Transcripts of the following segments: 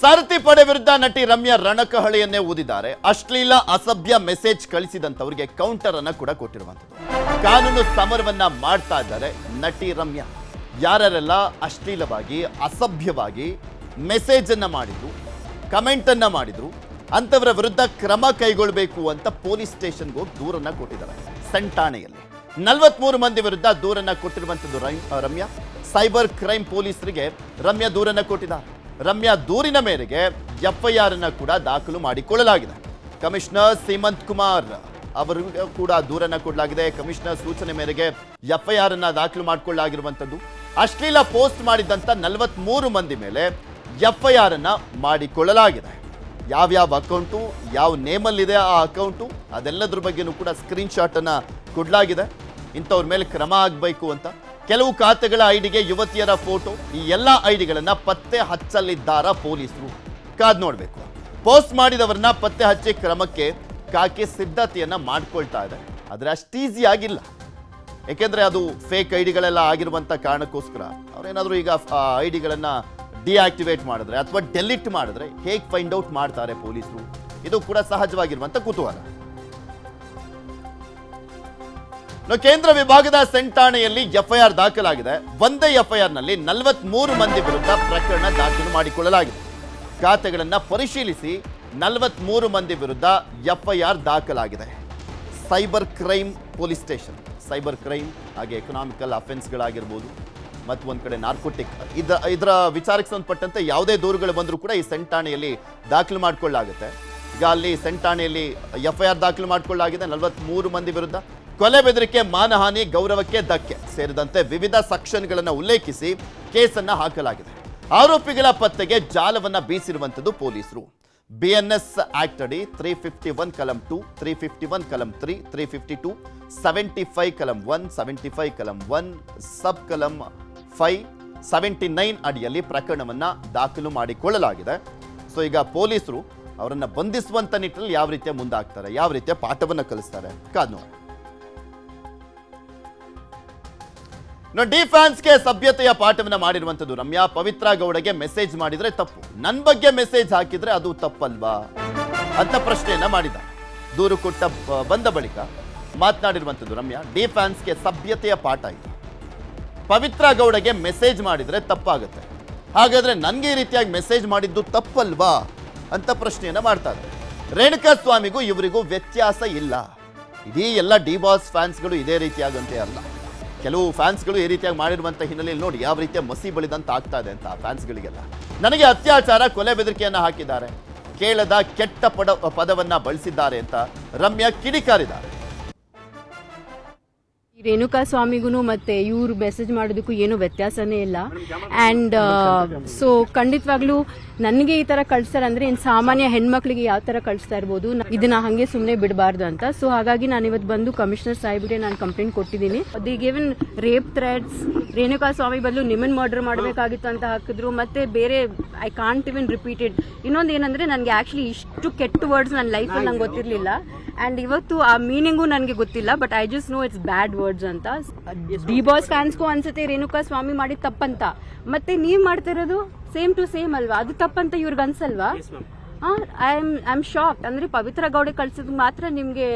ಸಾರಥಿ ಪಡೆ ವಿರುದ್ಧ ನಟಿ ರಮ್ಯಾ ರಣಕಹಳೆಯನ್ನೇ ಊದಿದ್ದಾರೆ. ಅಶ್ಲೀಲ, ಅಸಭ್ಯ ಮೆಸೇಜ್ ಕಳಿಸಿದಂತವರಿಗೆ ಕೌಂಟರ್ ಅನ್ನ ಕೂಡ ಕೊಟ್ಟಿರುವಂಥದ್ದು. ಕಾನೂನು ಸಮರವನ್ನ ಮಾಡ್ತಾ ಇದ್ದಾರೆ ನಟಿ ರಮ್ಯಾ. ಯಾರೆಲ್ಲ ಅಶ್ಲೀಲವಾಗಿ, ಅಸಭ್ಯವಾಗಿ ಮೆಸೇಜ್ ಅನ್ನ ಮಾಡಿದ್ರು ಕಮೆಂಟ್ ಅನ್ನ ಮಾಡಿದ್ರು ಅಂತವರ ವಿರುದ್ಧ ಕ್ರಮ ಕೈಗೊಳ್ಳಬೇಕು ಅಂತ ಪೊಲೀಸ್ ಸ್ಟೇಷನ್ಗೆ ಹೋಗಿ ದೂರನ್ನ ಕೊಟ್ಟಿದ್ದಾರೆ ಸಂಠಾಣೆಯಲ್ಲಿ. ನಲವತ್ಮೂರು ಮಂದಿ ವಿರುದ್ಧ ದೂರನ್ನ ಕೊಟ್ಟಿರುವಂಥದ್ದು ರಮ್- ರಮ್ಯಾ. ಸೈಬರ್ ಕ್ರೈಮ್ ಪೊಲೀಸರಿಗೆ ರಮ್ಯಾ ದೂರನ್ನ ಕೊಟ್ಟಿದ್ದಾರೆ. ರಮ್ಯಾ ದೂರಿನ ಮೇರೆಗೆ ಎಫ್ಐಆರ್ ಅನ್ನು ಕೂಡ ದಾಖಲು ಮಾಡಿಕೊಳ್ಳಲಾಗಿದೆ. ಕಮಿಷನರ್ ಸೀಮಂತ್ ಕುಮಾರ್ ಅವರಿಗೂ ಕೂಡ ದೂರನ್ನು ಕೊಡಲಾಗಿದೆ. ಕಮಿಷನರ್ ಸೂಚನೆ ಮೇರೆಗೆ ಎಫ್ಐಆರ್ ಅನ್ನು ದಾಖಲು ಮಾಡಿಕೊಳ್ಳಲಾಗಿರುವಂಥದ್ದು. ಅಶ್ಲೀಲ ಪೋಸ್ಟ್ ಮಾಡಿದಂತ ನಲವತ್ಮೂರು ಮಂದಿ ಮೇಲೆ ಎಫ್ಐಆರ್ ಅನ್ನು ಮಾಡಿಕೊಳ್ಳಲಾಗಿದೆ. ಯಾವ್ಯಾವ ಅಕೌಂಟು, ಯಾವ ನೇಮಲ್ಲಿದೆ ಆ ಅಕೌಂಟು, ಅದೆಲ್ಲದ್ರ ಬಗ್ಗೆನೂ ಕೂಡ ಸ್ಕ್ರೀನ್ ಶಾಟ್ ಅನ್ನ ಕೊಡಲಾಗಿದೆ. ಇಂಥವ್ರ ಮೇಲೆ ಕ್ರಮ ಆಗಬೇಕು ಅಂತ ಕೆಲವು ಖಾತೆಗಳ ಐಡಿಗೆ ಯುವತಿಯರ ಫೋಟೋ, ಈ ಎಲ್ಲ ಐಡಿಗಳನ್ನ ಪತ್ತೆ ಹಚ್ಚಲಿದ್ದಾರ ಪೊಲೀಸರು. ಕಾದ್ ನೋಡಬೇಕು. ಪೋಸ್ಟ್ ಮಾಡಿದವರನ್ನ ಪತ್ತೆ ಹಚ್ಚಿ ಕ್ರಮಕ್ಕೆ ಕಾಕಿ ಸಿದ್ಧತೆಯನ್ನ ಮಾಡ್ಕೊಳ್ತಾ ಇದೆ ಆದರೆ ಅಷ್ಟು ಈಸಿ ಆಗಿಲ್ಲ. ಯಾಕೆಂದ್ರೆ ಅದು ಫೇಕ್ ಐಡಿಗಳೆಲ್ಲ ಆಗಿರುವಂತ ಕಾರಣಕ್ಕೋಸ್ಕರ ಅವ್ರೇನಾದ್ರೂ ಈಗ ಆ ಐಡಿಗಳನ್ನ ಡಿಆಕ್ಟಿವೇಟ್ ಮಾಡಿದ್ರೆ ಅಥವಾ ಡೆಲಿಟ್ ಮಾಡಿದ್ರೆ ಹೇಗೆ ಫೈಂಡ್ ಔಟ್ ಮಾಡ್ತಾರೆ ಪೊಲೀಸರು? ಇದು ಕೂಡ ಸಹಜವಾಗಿರುವಂತ ಕುತೂಹಲ. ಕೇಂದ್ರ ವಿಭಾಗದ ಸೆಂಟಾಣೆಯಲ್ಲಿ ಎಫ್ಐಆರ್ ದಾಖಲಾಗಿದೆ. ಒಂದೇ ಎಫ್ಐಆರ್ನಲ್ಲಿ ನಲವತ್ಮೂರು ಮಂದಿ ವಿರುದ್ಧ ಪ್ರಕರಣ ದಾಖಲು ಮಾಡಿಕೊಳ್ಳಲಾಗಿದೆ. ಖಾತೆಗಳನ್ನು ಪರಿಶೀಲಿಸಿ ನಲವತ್ಮೂರು ಮಂದಿ ವಿರುದ್ಧ ಎಫ್ಐಆರ್ ದಾಖಲಾಗಿದೆ. Cyber crime police station, cyber crime ಹಾಗೆ ಎಕನಾಮಿಕಲ್ ಅಫೆನ್ಸ್ಗಳಾಗಿರ್ಬೋದು, ಮತ್ತು ಒಂದು ಕಡೆ ನಾರ್ಕೋಟಿಕ್ ಇದ ಇದರ ವಿಚಾರಕ್ಕೆ ಸಂಬಂಧಪಟ್ಟಂತೆ ಯಾವುದೇ ದೂರುಗಳು ಬಂದರೂ ಕೂಡ ಈ ಸೆಂಟಾಣೆಯಲ್ಲಿ ದಾಖಲು ಮಾಡಿಕೊಳ್ಳಲಾಗುತ್ತೆ. ಈಗ ಅಲ್ಲಿ ಸೆಂಟಾಣೆಯಲ್ಲಿ ಎಫ್ ಐ ದಾಖಲು ಮಾಡಿಕೊಳ್ಳಲಾಗಿದೆ ನಲವತ್ಮೂರು ಮಂದಿ ವಿರುದ್ಧ. ಕೊಲೆ ಬೆದರಿಕೆ, ಮಾನಹಾನಿ, ಗೌರವಕ್ಕೆ ಧಕ್ಕೆ ಸೇರಿದಂತೆ ವಿವಿಧ ಸೆಕ್ಷನ್ಗಳನ್ನು ಉಲ್ಲೇಖಿಸಿ ಕೇಸನ್ನ ಹಾಕಲಾಗಿದೆ. ಆರೋಪಿಗಳ ಪತ್ತೆಗೆ ಜಾಲವನ್ನ ಬೀಸಿರುವಂಥದ್ದು ಪೊಲೀಸರು. ಬಿಎನ್ಎಸ್ ಆಕ್ಟ್ ಅಡಿ ತ್ರೀ ಫಿಫ್ಟಿ ಒನ್ ಕಲಂ ಟು ತ್ರೀ ಫಿಫ್ಟಿ ಒನ್ ಕಲಂ three three fifty two seventy five ಕಲಂ ಒನ್ ಸೆವೆಂಟಿ ಫೈವ್ ಕಲಂ ಒನ್ ಸಬ್ ಕಲಂ ಫೈವ್ ಸೆವೆಂಟಿ ನೈನ್ ಅಡಿಯಲ್ಲಿ ಪ್ರಕರಣವನ್ನ ದಾಖಲು ಮಾಡಿಕೊಳ್ಳಲಾಗಿದೆ. ಸೊ ಈಗ ಪೊಲೀಸರು ಅವರನ್ನು ಬಂಧಿಸುವಂತ ನಿಟ್ಟಿನಲ್ಲಿ ಯಾವ ರೀತಿಯ ಮುಂದಾಗ್ತಾರೆ, ಯಾವ ರೀತಿಯ ಪಾಠವನ್ನು ಕಲಿಸ್ತಾರೆ ಕಾದ್ ಇನ್ನು ಡಿ ಫ್ಯಾನ್ಸ್ಗೆ ಸಭ್ಯತೆಯ ಪಾಠವನ್ನ ಮಾಡಿರುವಂಥದ್ದು ರಮ್ಯಾ. ಪವಿತ್ರ ಗೌಡಗೆ ಮೆಸೇಜ್ ಮಾಡಿದ್ರೆ ತಪ್ಪು. ನನ್ನ ಬಗ್ಗೆ ಮೆಸೇಜ್ ಹಾಕಿದ್ರೆ ಅದು ತಪ್ಪಲ್ವಾ? ಅಂತ ಪ್ರಶ್ನೆಯನ್ನ ಮಾಡಿದ ದೂರು ಕೊಟ್ಟ ಬಂದ ಬಳಿಕ ಮಾತನಾಡಿರುವಂಥದ್ದು ರಮ್ಯಾ ಡಿ ಫ್ಯಾನ್ಸ್ಗೆ ಸಭ್ಯತೆಯ ಪಾಠ ಇದೆ. ಪವಿತ್ರ ಗೌಡಗೆ ಮೆಸೇಜ್ ಮಾಡಿದ್ರೆ ತಪ್ಪಾಗುತ್ತೆ. ಹಾಗಾದ್ರೆ ನನಗೆ ಈ ರೀತಿಯಾಗಿ ಮೆಸೇಜ್ ಮಾಡಿದ್ದು ತಪ್ಪಲ್ವಾ? ಅಂತ ಪ್ರಶ್ನೆಯನ್ನ ಮಾಡ್ತಾರೆ ರೇಣುಕಾ ಸ್ವಾಮಿಗೂ ಇವರಿಗೂ ವ್ಯತ್ಯಾಸ ಇಲ್ಲ. ಇಡೀ ಎಲ್ಲ ಡಿ ಬಾಸ್ ಫ್ಯಾನ್ಸ್ಗಳು ಇದೇ ರೀತಿಯಾಗಂತೆ ಅಲ್ಲ. ಕೆಲವು ಫ್ಯಾನ್ಸ್ಗಳು ಈ ರೀತಿಯಾಗಿ ಮಾಡಿರುವಂಥ ಹಿನ್ನೆಲೆಯಲ್ಲಿ ನೋಡಿ ಯಾವ ರೀತಿಯ ಮಸಿ ಬಳಿದಂತ ಆಗ್ತಾ ಇದೆ ಅಂತ ಫ್ಯಾನ್ಸ್ಗಳಿಗೆಲ್ಲ. ನನಗೆ ಅತ್ಯಾಚಾರ, ಕೊಲೆ ಬೆದರಿಕೆಯನ್ನ ಹಾಕಿದ್ದಾರೆ. ಕೇಳದ ಕೆಟ್ಟ ಪದ ಪದವನ್ನ ಬಳಸಿದ್ದಾರೆ ಅಂತ ರಮ್ಯಾ ಕಿಡಿಕಾರಿದ್ದಾರೆ. ರೇಣುಕಾ ಸ್ವಾಮಿಗೂ ಮತ್ತೆ ಇವ್ರು ಮೆಸೇಜ್ ಮಾಡೋದಕ್ಕೂ ಏನು ವ್ಯತ್ಯಾಸನೇ ಇಲ್ಲ. ಅಂಡ್ ಸೊ ಖಂಡಿತವಾಗ್ಲೂ ನನಗೆ ಈ ತರ ಕಳಿಸ್ತಾರೆ ಅಂದರೆ ಇನ್ ಸಾಮಾನ್ಯ ಹೆಣ್ಮಕ್ಳಿಗೆ ಯಾವ ತರ ಕಳಿಸ್ತಾ ಇರ್ಬೋದು ಇದನ್ನ ಹಾಗೆ ಸುಮ್ಮನೆ ಬಿಡಬಾರ್ದು ಅಂತ. ಸೊ ಹಾಗಾಗಿ ನಾನು ಇವತ್ತು ಬಂದು ಕಮಿಷನರ್ ಸಾಹೇಬ್ಗೆ ನಾನು ಕಂಪ್ಲೇಂಟ್ ಕೊಟ್ಟಿದ್ದೀನಿ. The given rape threads Renuka Swamy ಬದಲು ನಿಮನ್ ಮರ್ಡರ್ ಮಾಡಬೇಕಾಗಿತ್ತು ಅಂತ ಹಾಕಿದ್ರು. ಮತ್ತೆ ಬೇರೆ ಐ ಕಾಂಟ್ ಇವನ್ ರಿಪೀಟೆಡ್ ಇನ್ನೊಂದು ಏನಂದ್ರೆ ನನಗೆ ಆಕ್ಚುಲಿ ಇಷ್ಟು ಕೆಟ್ಟ ವರ್ಡ್ಸ್ ನನ್ನ ಲೈಫಲ್ಲಿ ನಂಗೆ ಗೊತ್ತಿರಲಿಲ್ಲ. ಅಂಡ್ ಇವತ್ತು ಆ ಮೀನಿಂಗು ನನಗೆ ಗೊತ್ತಿಲ್ಲ but I just know it's bad words ಅಂತ. ಡಿ ಬಾಸ್ ಫ್ಯಾನ್ಸ್ಗೂ ಅನ್ಸುತ್ತೆ ರೇಣುಕಾ ಸ್ವಾಮಿ ಮಾಡಿ ತಪ್ಪಂತ. ಮತ್ತೆ ನೀವ್ ಮಾಡ್ತಿರೋದು ಸೇಮ್ ಟು ಸೇಮ್ ಅಲ್ವಾ? ಅದು ತಪ್ಪಂತ ಇವ್ರಿಗೆ ಅನ್ಸಲ್ವಾ? I am I am shock ಅಂದ್ರೆ ಪವಿತ್ರ ಗೌಡೆ ಕಳ್ಸಿದ್ ಮಾತ್ರ ನಿಮ್ಗೆ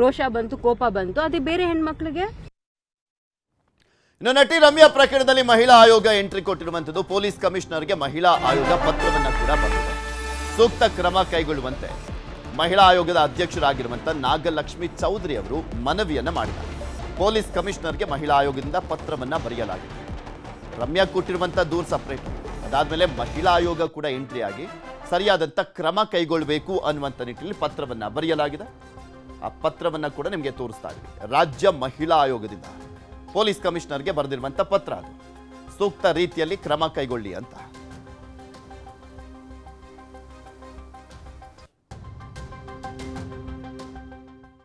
ರೋಷ ಬಂತು ಕೋಪ ಬಂತು. ಅದೇ ಬೇರೆ ಹೆಣ್ಮಕ್ಳಿಗೆ? ಇನ್ನು ನಟಿ ರಮ್ಯಾ ಪ್ರಕರಣದಲ್ಲಿ ಮಹಿಳಾ ಆಯೋಗ ಎಂಟ್ರಿ ಕೊಟ್ಟಿರುವಂಥದ್ದು. ಪೊಲೀಸ್ ಕಮಿಷನರ್ಗೆ ಮಹಿಳಾ ಆಯೋಗ ಪತ್ರವನ್ನ ಕೂಡ ಬಂದಿದೆ. ಸೂಕ್ತ ಕ್ರಮ ಕೈಗೊಳ್ಳುವಂತೆ ಮಹಿಳಾ ಆಯೋಗದ ಅಧ್ಯಕ್ಷರಾಗಿರುವಂಥ ನಾಗಲಕ್ಷ್ಮಿ ಚೌಧರಿ ಅವರು ಮನವಿಯನ್ನ ಮಾಡಿದ್ದಾರೆ. ಪೊಲೀಸ್ ಕಮಿಷನರ್ಗೆ ಮಹಿಳಾ ಆಯೋಗದಿಂದ ಪತ್ರವನ್ನ ಬರೆಯಲಾಗಿದೆ. ರಮ್ಯಾ ಕೊಟ್ಟಿರುವಂಥ ದೂರ್ ಸಪ್ರೇಟ್ ಅದಾದ್ಮೇಲೆ ಮಹಿಳಾ ಆಯೋಗ ಕೂಡ ಎಂಟ್ರಿ ಆಗಿ ಸರಿಯಾದಂಥ ಕ್ರಮ ಕೈಗೊಳ್ಳಬೇಕು ಅನ್ನುವಂಥ ನಿಟ್ಟಿನಲ್ಲಿ ಪತ್ರವನ್ನ ಬರೆಯಲಾಗಿದೆ. ಆ ಪತ್ರವನ್ನ ಕೂಡ ನಿಮಗೆ ತೋರಿಸ್ತಾ ಇದೆ ರಾಜ್ಯ ಮಹಿಳಾ ಆಯೋಗದಿಂದ ಪೊಲೀಸ್ ಕಮಿಷನರ್ಗೆ ಬರೆದಿರುವಂಥ ಪತ್ರ ಅದು. ಸೂಕ್ತ ರೀತಿಯಲ್ಲಿ ಕ್ರಮ ಕೈಗೊಳ್ಳಿ ಅಂತ.